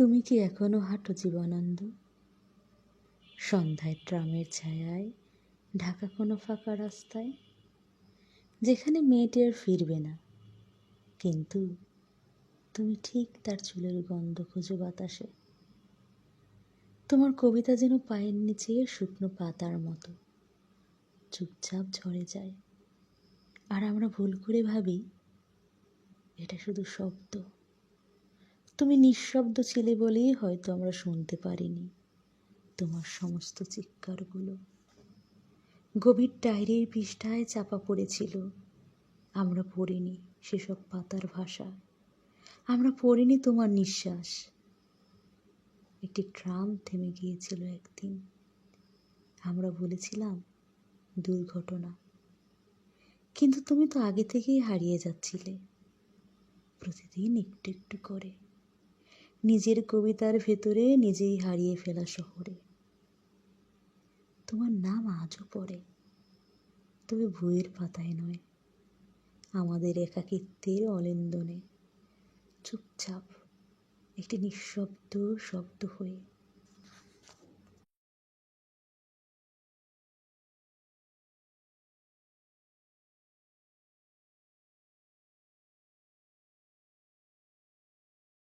তুমি কি এখনও হাঁটো জীবনানন্দ? সন্ধ্যায় ট্রামের ছায়ায়, ঢাকা কোনো ফাঁকা রাস্তায়, যেখানে মেয়েটি আর ফিরবে না। কিন্তু তুমি ঠিক তার চুলের গন্ধ খুঁজো বাতাসে। তোমার কবিতা যেন পায়ের নিচে শুকনো পাতার মতো, চুপচাপ ঝরে যায়। আর আমরা ভুল করে ভাবি, এটা শুধু শব্দ। তুমি নিঃশব্দ ছিলে বলেই হয়তো আমরা শুনতে পারিনি তোমার সমস্ত চিৎকারগুলো। গভীর ডায়েরির পৃষ্ঠায় চাপা পড়েছিল, আমরা পড়িনি সেসব পাতার ভাষা, আমরা পড়িনি তোমার নিঃশ্বাস। একটি ট্রাম থেমে গিয়েছিল একদিন, আমরা বলেছিলাম, দুর্ঘটনা। কিন্তু তুমি তো আগে থেকেই হারিয়ে যাচ্ছিলে, প্রতিদিন একটু একটু করে। নিজের কবিতার ভেতরে নিজেই হারিয়ে ফেলা শহরে। তোমার নাম আজও পড়ে, তবে বইয়ের পাতায় নয়। আমাদের একাকিত্বের অলিন্দনে চুপচাপ একটি নিঃশব্দ শব্দ হয়ে